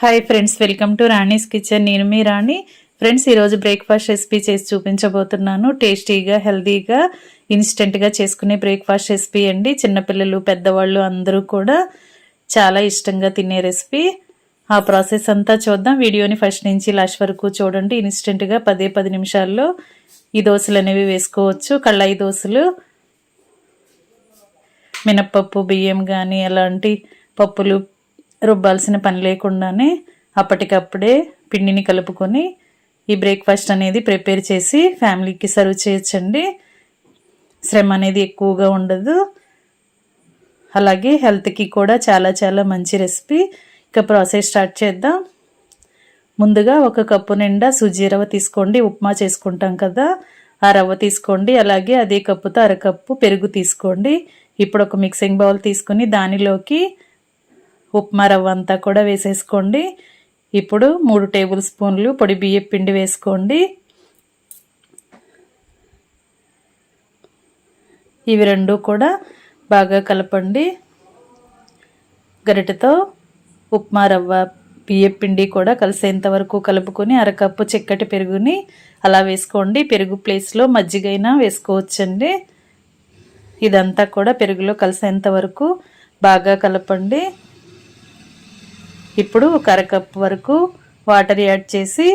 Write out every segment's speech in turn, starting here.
Hi friends welcome to Rani's kitchen నేను మీ Rani. Friends ఈరోజు బ్రేక్ఫాస్ట్ రెసిపీ చేసి చూపించబోతున్నాను. టేస్టీగా హెల్తీగా ఇన్స్టెంట్గా చేసుకునే బ్రేక్ఫాస్ట్ రెసిపీ అండి. చిన్నపిల్లలు పెద్దవాళ్ళు అందరూ కూడా చాలా ఇష్టంగా తినే రెసిపీ ఆ ప్రాసెస్ అంతా చూద్దాం. వీడియోని ఫస్ట్ నుంచి లాస్ట్ వరకు చూడండి. ఇన్స్టెంట్గా పదే పది నిమిషాల్లో ఈ దోశలు అనేవి వేసుకోవచ్చు. కళ్ళాయి దోశలు మినప్పప్పు బియ్యం కానీ అలాంటి పప్పులు రుబ్బాల్సిన పని లేకుండానే అప్పటికప్పుడే పిండిని కలుపుకొని ఈ బ్రేక్ఫాస్ట్ అనేది ప్రిపేర్ చేసి ఫ్యామిలీకి సర్వ్ చేయొచ్చండి. శ్రమ అనేది ఎక్కువగా ఉండదు. అలాగే హెల్త్కి కూడా చాలా చాలా మంచి రెసిపీ. ఇక ప్రాసెస్ స్టార్ట్ చేద్దాం. ముందుగా ఒక కప్పు నిండా సుజీ రవ్వ తీసుకోండి. ఉప్మా చేసుకుంటాం కదా ఆ రవ్వ తీసుకోండి. అలాగే అదే కప్పుతో అరకప్పు పెరుగు తీసుకోండి. ఇప్పుడు ఒక మిక్సింగ్ బౌల్ తీసుకుని దానిలోకి ఉప్మా రవ్వ అంతా కూడా వేసేసుకోండి. ఇప్పుడు మూడు టేబుల్ స్పూన్లు పొడి బియ్యం పిండి వేసుకోండి. ఇవి రెండు కూడా బాగా కలపండి. గరిటతో ఉప్మా రవ్వ బియ్యం పిండి కూడా కలిసేంత వరకు కలుపుకొని అరకప్పు చిక్కటి పెరుగుని అలా వేసుకోండి. పెరుగు ప్లేస్లో మజ్జిగైనా వేసుకోవచ్చండి. ఇదంతా కూడా పెరుగులో కలిసేంత వరకు బాగా కలపండి. ఇప్పుడు ఒక అరకప్పు వరకు వాటర్ యాడ్ చేసి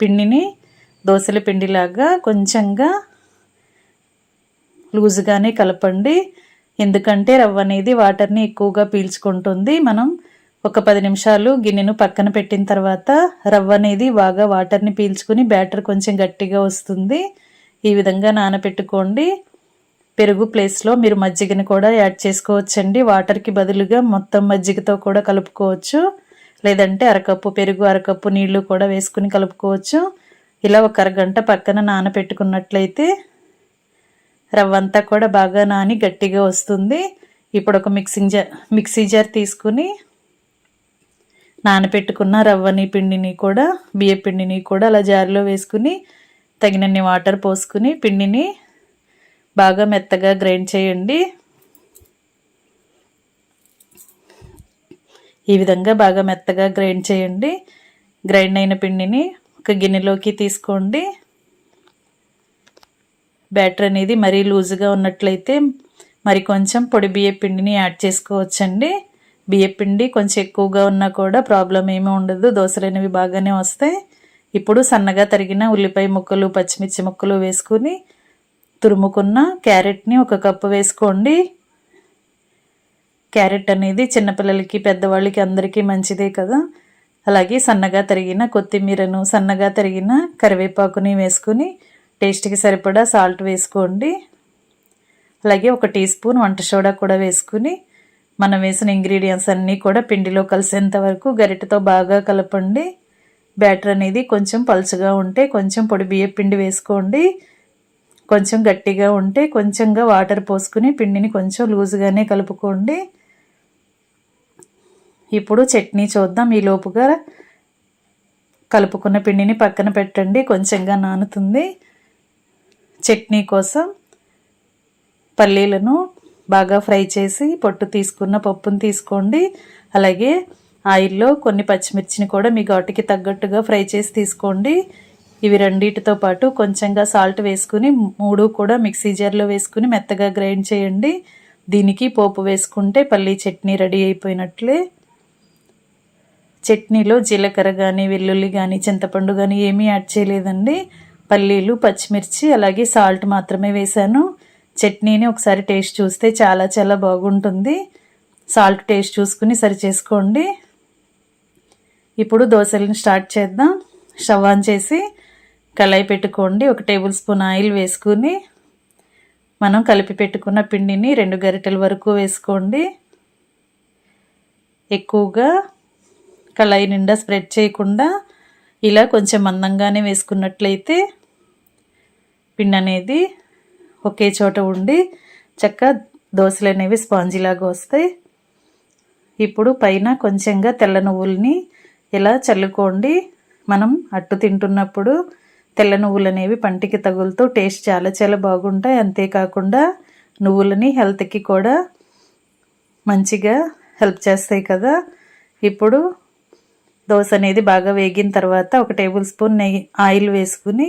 పిండిని దోశల పిండిలాగా కొంచెంగా లూజుగానే కలపండి. ఎందుకంటే రవ్వ అనేది వాటర్ని ఎక్కువగా పీల్చుకుంటుంది. మనం ఒక పది నిమిషాలు గిన్నెను పక్కన పెట్టిన తర్వాత రవ్వ అనేది బాగా వాటర్ని పీల్చుకుని బ్యాటర్ కొంచెం గట్టిగా వస్తుంది. ఈ విధంగా నానబెట్టుకోండి పెరుగు ప్లేస్లో మీరు మజ్జిగని కూడా యాడ్ చేసుకోవచ్చండి. వాటర్కి బదులుగా మొత్తం మజ్జిగతో కూడా కలుపుకోవచ్చు. లేదంటే అరకప్పు పెరుగు అరకప్పు నీళ్ళు కూడా వేసుకుని కలుపుకోవచ్చు. ఇలా ఒక అరగంట పక్కన నానబెట్టుకున్నట్లయితే రవ్వ అంతా కూడా బాగా నాని గట్టిగా వస్తుంది. ఇప్పుడు ఒక మిక్సింగ్ జార్ మిక్సీ జార్ తీసుకుని నానబెట్టుకున్న రవ్వని పిండిని కూడా బియ్య పిండిని కూడా అలా జారిలో వేసుకుని తగినన్ని వాటర్ పోసుకుని పిండిని బాగా మెత్తగా గ్రైండ్ చేయండి. ఈ విధంగా బాగా మెత్తగా గ్రైండ్ చేయండి. గ్రైండ్ అయిన పిండిని ఒక గిన్నెలోకి తీసుకోండి. బ్యాటర్ అనేది మరీ లూజుగా ఉన్నట్లయితే మరి కొంచెం పొడి బియ్య పిండిని యాడ్ చేసుకోవచ్చండి. బియ్య పిండి కొంచెం ఎక్కువగా ఉన్నా కూడా ప్రాబ్లం ఏమీ ఉండదు. దోశలు అనేవి బాగానే వస్తాయి. ఇప్పుడు సన్నగా తరిగిన ఉల్లిపాయ ముక్కలు పచ్చిమిర్చి ముక్కలు వేసుకుని తురుముకున్న క్యారెట్ని ఒక కప్పు వేసుకోండి. క్యారెట్ అనేది చిన్నపిల్లలకి పెద్దవాళ్ళకి అందరికీ మంచిదే కదా. అలాగే సన్నగా తరిగిన కొత్తిమీరను సన్నగా తరిగిన కరివేపాకుని వేసుకుని టేస్ట్కి సరిపడా సాల్ట్ వేసుకోండి. అలాగే ఒక టీ స్పూన్ వంట సోడా కూడా వేసుకుని మనం వేసిన ఇంగ్రీడియంట్స్ అన్నీ కూడా పిండిలో కలిసేంత వరకు గరిటతో బాగా కలపండి. బ్యాటర్ అనేది కొంచెం పలుచగా ఉంటే కొంచెం పొడి బియ్య పిండి వేసుకోండి. కొంచెం గట్టిగా ఉంటే కొంచెంగా వాటర్ పోసుకుని పిండిని కొంచెం లూజుగానే కలుపుకోండి. ఇప్పుడు చట్నీ చూద్దాం. ఈ లోపుగా కలుపుకున్న పిండిని పక్కన పెట్టండి. కొంచెంగా నానుతుంది. చట్నీ కోసం పల్లీలను బాగా ఫ్రై చేసి పొట్టు తీసుకున్న పప్పును తీసుకోండి. అలాగే ఆయిల్లో కొన్ని పచ్చిమిర్చిని కూడా మీ ఘాటుకి తగ్గట్టుగా ఫ్రై చేసి తీసుకోండి. ఇవి రెండింటితో పాటు కొంచెంగా సాల్ట్ వేసుకుని మూడు కూడా మిక్సీ జార్లో వేసుకుని మెత్తగా గ్రైండ్ చేయండి. దీనికి పోపు వేసుకుంటే పల్లీ చట్నీ రెడీ అయిపోయినట్లే. చట్నీలో జీలకర్ర కానీ వెల్లుల్లి కానీ చింతపండు కానీ ఏమీ యాడ్ చేయలేదండి. పల్లీలు పచ్చిమిర్చి అలాగే సాల్ట్ మాత్రమే వేశాను. చట్నీని ఒకసారి టేస్ట్ చూస్తే చాలా చాలా బాగుంటుంది. సాల్ట్ టేస్ట్ చూసుకుని సరి చేసుకోండి ఇప్పుడు దోశలను స్టార్ట్ చేద్దాం. స్టవ్ ఆన్ చేసి కళాయి పెట్టుకోండి. ఒక టేబుల్ స్పూన్ ఆయిల్ వేసుకుని మనం కలిపి పెట్టుకున్న పిండిని రెండు గరిటెల వరకు వేసుకోండి. ఎక్కువగా కళాయి నిండా స్ప్రెడ్ చేయకుండా ఇలా కొంచెం మందంగానే వేసుకున్నట్లయితే పిండి అనేది ఒకే చోట ఉండి చక్క దోశలు అనేవి స్పాంజీలాగా వస్తాయి. ఇప్పుడు పైన కొంచెంగా తెల్ల నువ్వుల్ని ఇలా చల్లుకోండి. మనం అట్టు తింటున్నప్పుడు తెల్ల నువ్వులు అనేవి పంటికి తగులుతూ టేస్ట్ చాలా చాలా బాగుంటాయి. అంతేకాకుండా నువ్వులని హెల్త్కి కూడా మంచిగా హెల్ప్ చేస్తాయి కదా. ఇప్పుడు దోశ అనేది బాగా వేగిన తర్వాత ఒక టేబుల్ స్పూన్ నెయ్యి ఆయిల్ వేసుకుని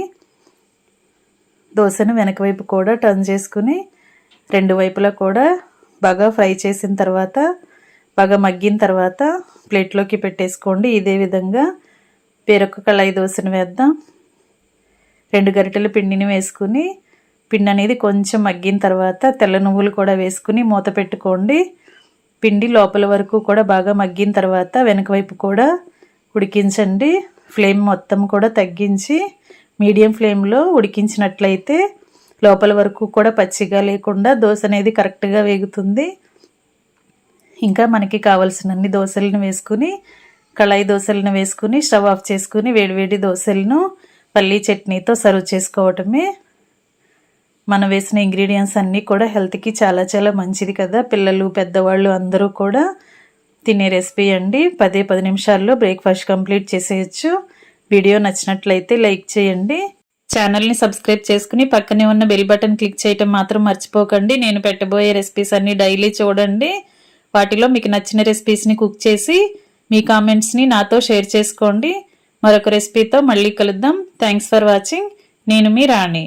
దోశను వెనక వైపు కూడా టర్న్ చేసుకుని రెండు వైపులా కూడా బాగా ఫ్రై చేసిన తర్వాత బాగా మగ్గిన తర్వాత ప్లేట్లోకి పెట్టేసుకోండి. ఇదే విధంగా వేరొక కళాయి దోశను వేద్దాం. రెండు గరిటెల పిండిని వేసుకుని పిండి అనేది కొంచెం మగ్గిన తర్వాత తెల్ల నువ్వులు కూడా వేసుకుని మూత పెట్టుకోండి. పిండి లోపల వరకు కూడా బాగా మగ్గిన తర్వాత వెనక వైపు కూడా ఉడికించండి. ఫ్లేమ్ మొత్తం కూడా తగ్గించి మీడియం ఫ్లేమ్లో ఉడికించినట్లయితే లోపల వరకు కూడా పచ్చిగా లేకుండా దోశ అనేది కరెక్ట్గా వేగుతుంది. ఇంకా మనకి కావలసినన్ని దోశలను వేసుకుని కళాయి దోశలను వేసుకుని స్టవ్ ఆఫ్ చేసుకుని వేడివేడి దోశలను పల్లీ చట్నీతో సర్వ్ చేసుకోవటమే. మనం వేసిన ఇంగ్రీడియంట్స్ అన్నీ కూడా హెల్త్కి చాలా చాలా మంచిది కదా. పిల్లలు పెద్దవాళ్ళు అందరూ కూడా తినే రెసిపీ అండి. పదే పది నిమిషాల్లో బ్రేక్ఫాస్ట్ కంప్లీట్ చేసేయచ్చు. వీడియో నచ్చినట్లయితే లైక్ చేయండి. ఛానల్ని సబ్స్క్రైబ్ చేసుకుని పక్కనే ఉన్న బెల్ బటన్ క్లిక్ చేయటం మాత్రం మర్చిపోకండి. నేను పెట్టబోయే రెసిపీస్ అన్నీ డైలీ చూడండి. వాటిలో మీకు నచ్చిన రెసిపీస్ని కుక్ చేసి మీ కామెంట్స్ని నాతో షేర్ చేసుకోండి. మరొక రెసిపీతో మళ్ళీ కలుద్దాం. Thanks for watching. నేను మీ రాణి.